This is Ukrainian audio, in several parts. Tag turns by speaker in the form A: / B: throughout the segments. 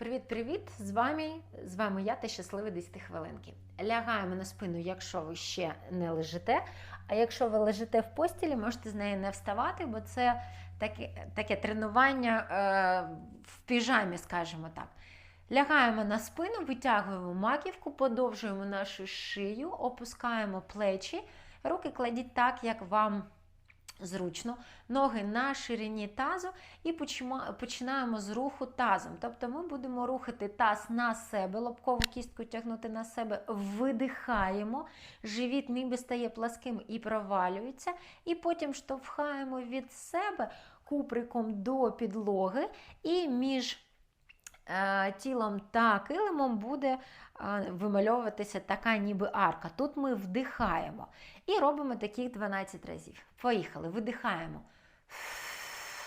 A: Привіт-привіт! З вами з вами я та щасливі 10 хвилинки. Лягаємо на спину, якщо ви ще не лежите. А якщо ви лежите в постілі, можете з неї не вставати, бо це таке, таке тренування е, в піжамі, скажімо так. Лягаємо на спину, витягуємо маківку, подовжуємо нашу шию, опускаємо плечі, руки кладіть так, як вам зручно, ноги на ширині тазу і починаємо з руху тазом. Тобто ми будемо рухати таз на себе, лобкову кістку тягнути на себе, видихаємо, живіт ніби стає пласким і провалюється, і потім штовхаємо від себе куприком до підлоги, і між тілом та килимом буде е, вимальовуватися така ніби арка. Тут ми вдихаємо і робимо таких 12 разів. Поїхали, видихаємо.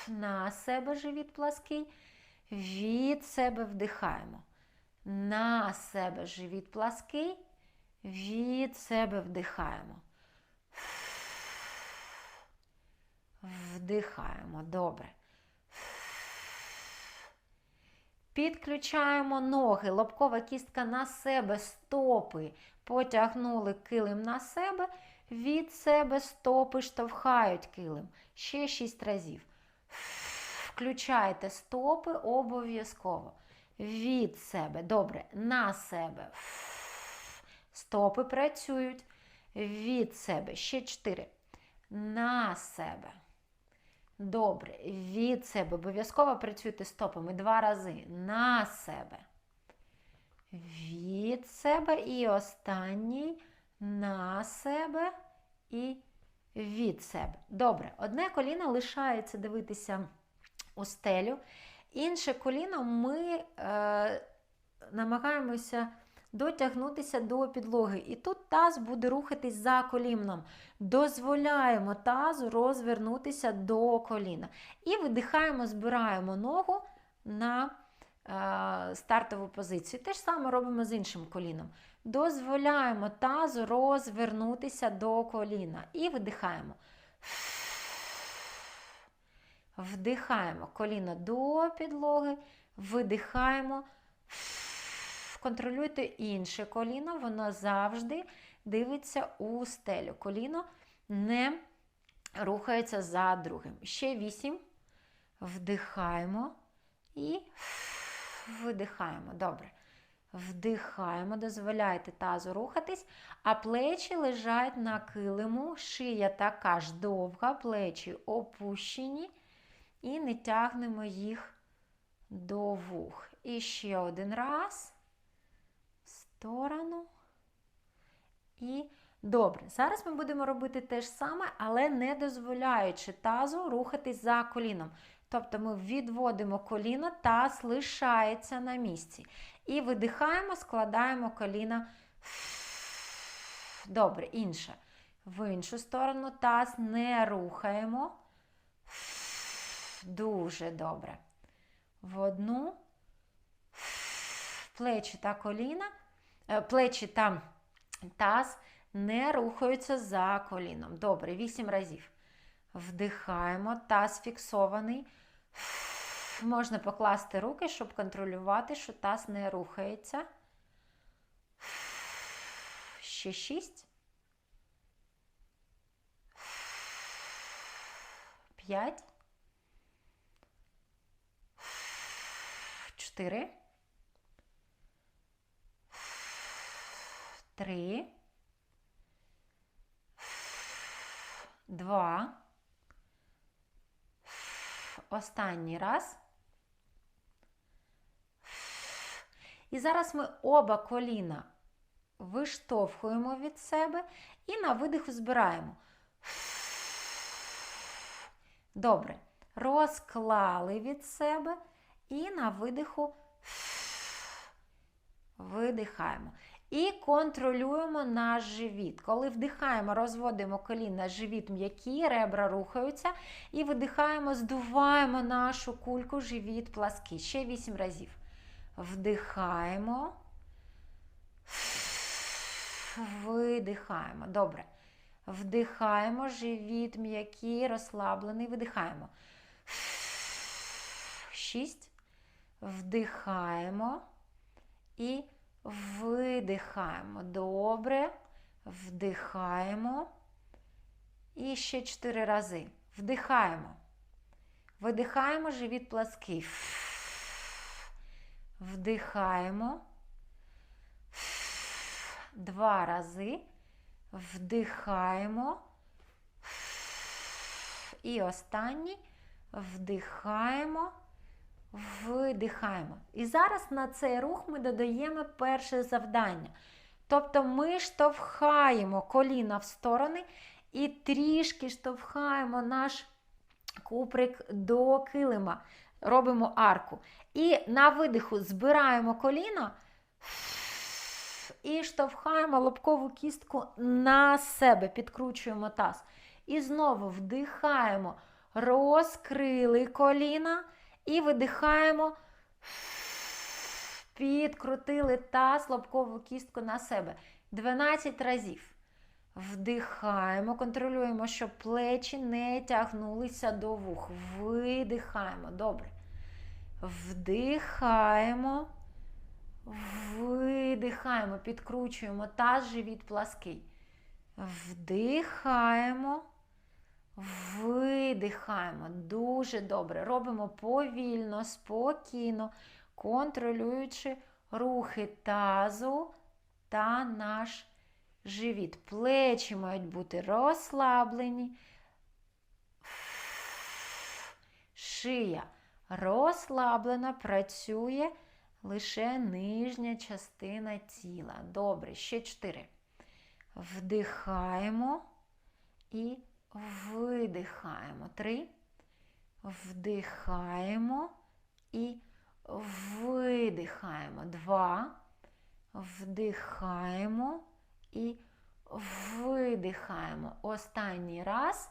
A: На себе живіт плаский, від себе вдихаємо. На себе живіт плаский, від себе вдихаємо. Вдихаємо. Добре. Підключаємо ноги, лобкова кістка на себе, стопи. Потягнули килим на себе, від себе стопи штовхають килим. Ще 6 разів. Включайте стопи обов'язково. Від себе. Добре. На себе. Стопи працюють. Від себе. Ще 4. На себе. Добре, від себе. Обов'язково працюйте стопами два рази. На себе. Від себе. І останній на себе і від себе. Добре, одне коліно лишається дивитися у стелю. Інше коліно ми е, намагаємося дотягнутися до підлоги. І тут таз буде рухатись за коліном. Дозволяємо тазу розвернутися до коліна. І видихаємо, збираємо ногу на е, стартову позицію. Те ж саме робимо з іншим коліном. Дозволяємо тазу розвернутися до коліна. І видихаємо. Вдихаємо коліно до підлоги, видихаємо. Контролюйте інше коліно, воно завжди дивиться у стелю. Коліно не рухається за другим. Ще вісім. Вдихаємо і видихаємо. Добре. Вдихаємо, дозволяйте тазу рухатись, а плечі лежать на килиму, шия така ж довга, плечі опущені, і не тягнемо їх до вух. І ще один раз. Сторону. І добре. Зараз ми будемо робити те ж саме, але не дозволяючи тазу рухатись за коліном. Тобто ми відводимо коліно, таз лишається на місці. І видихаємо, складаємо коліна. Добре, інше. В іншу сторону таз не рухаємо. Дуже добре. В одну. Плечі та коліна, плечі та таз не рухаються за коліном. Добре, вісім разів. Вдихаємо, таз фіксований. Можна покласти руки, щоб контролювати, що таз не рухається. Ще шість. П'ять. Чотири. Три. Два. Останній раз. І зараз ми оба коліна виштовхуємо від себе і на видиху збираємо. Добре. Розклали від себе і на видиху видихаємо. І контролюємо наш живіт. Коли вдихаємо, розводимо коліна, живіт м'який, ребра рухаються. І видихаємо, здуваємо нашу кульку, живіт плаский. Ще 8 разів. Вдихаємо. Видихаємо. Добре. Вдихаємо, живіт м'який, розслаблений. Видихаємо. Шість. Вдихаємо і видихаємо. Добре. Вдихаємо. І ще чотири рази. Вдихаємо. Видихаємо живіт плаский. Вдихаємо. Два рази. Вдихаємо. І останній. Вдихаємо. Видихаємо. І зараз на цей рух ми додаємо перше завдання. Тобто ми штовхаємо коліна в сторони і трішки штовхаємо наш куприк до килима. Робимо арку. І на видиху збираємо коліна і штовхаємо лобкову кістку на себе, підкручуємо таз. І знову вдихаємо, розкрили коліна і видихаємо, підкрутили таз, лобкову кістку на себе. 12 разів. Вдихаємо, контролюємо, щоб плечі не тягнулися до вух. Видихаємо. Добре. Вдихаємо. Видихаємо, підкручуємо таз, живіт плаский. Вдихаємо. Видихаємо. Дуже добре. Робимо повільно, спокійно, контролюючи рухи тазу та наш живіт. Плечі мають бути розслаблені. Шия розслаблена, працює лише нижня частина тіла. Добре, ще чотири. Вдихаємо і видихаємо. Три. Вдихаємо і видихаємо. Два. Вдихаємо і видихаємо. Останній раз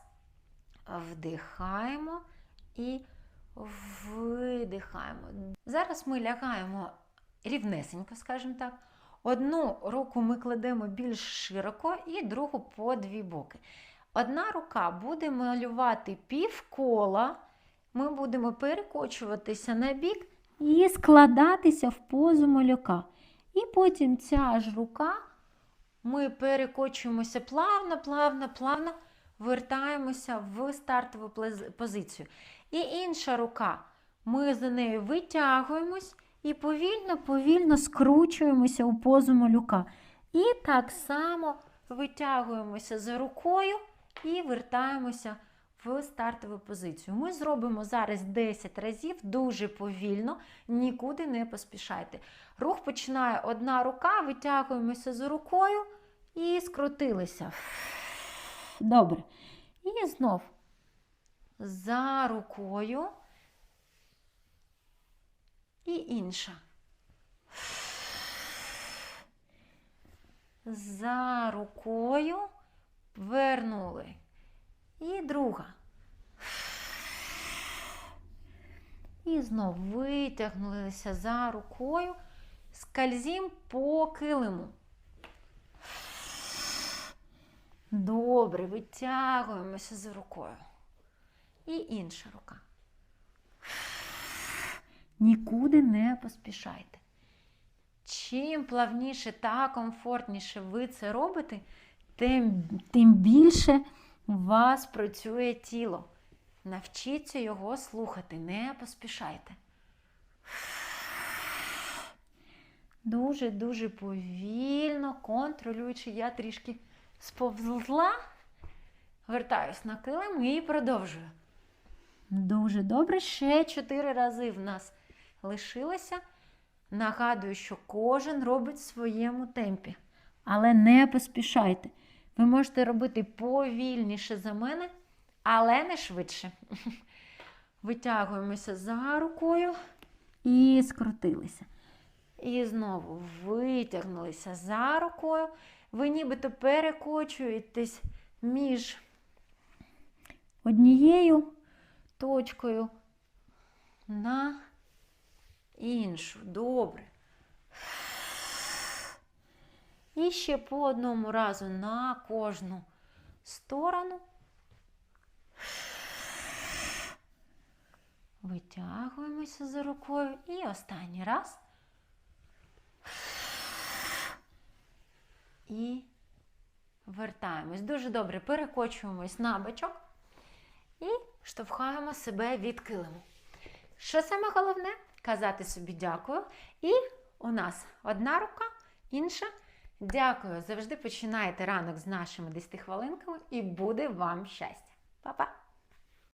A: вдихаємо і видихаємо. Зараз ми лягаємо рівнесенько, скажімо так. Одну руку ми кладемо більш широко і другу по дві боки. Одна рука буде малювати півкола, ми будемо перекочуватися на бік і складатися в позу малюка. І потім ця ж рука ми перекочуємося плавно, плавно, плавно вертаємося в стартову позицію. І інша рука. Ми за нею витягуємось і повільно-повільно скручуємося у позу малюка. І так само витягуємося за рукою і вертаємося в стартову позицію. Ми зробимо зараз 10 разів дуже повільно, нікуди не поспішайте. Рух починає одна рука, витягуємося за рукою і скрутилися. Добре. І знов за рукою і інша. За рукою вернули. І друга. І знов витягнулися за рукою, скользім по килиму. Добре, витягуємося за рукою. І інша рука. Нікуди не поспішайте. Чим плавніше та комфортніше ви це робите, тим, тим більше у вас працює тіло. Навчіться його слухати, не поспішайте. Дуже-дуже повільно, контролюючи, я трішки сповзла, вертаюсь на килим і продовжую. Дуже добре. Ще чотири рази в нас лишилося. Нагадую, що кожен робить в своєму темпі. Але не поспішайте. Ви можете робити повільніше за мене, але не швидше. Витягуємося за рукою і скрутилися. І знову витягнулися за рукою. Ви нібито перекочуєтесь між однією точкою на іншу. Добре. І ще по одному разу на кожну сторону. Витягуємося за рукою. І останній раз. І вертаємось. Дуже добре перекочуємось на бочок і штовхаємо себе від килиму. Що саме головне? Казати собі дякую. І у нас одна рука, інша. Дякую. Завжди починайте ранок з нашими 10 хвилинками і буде вам щастя. Па-па!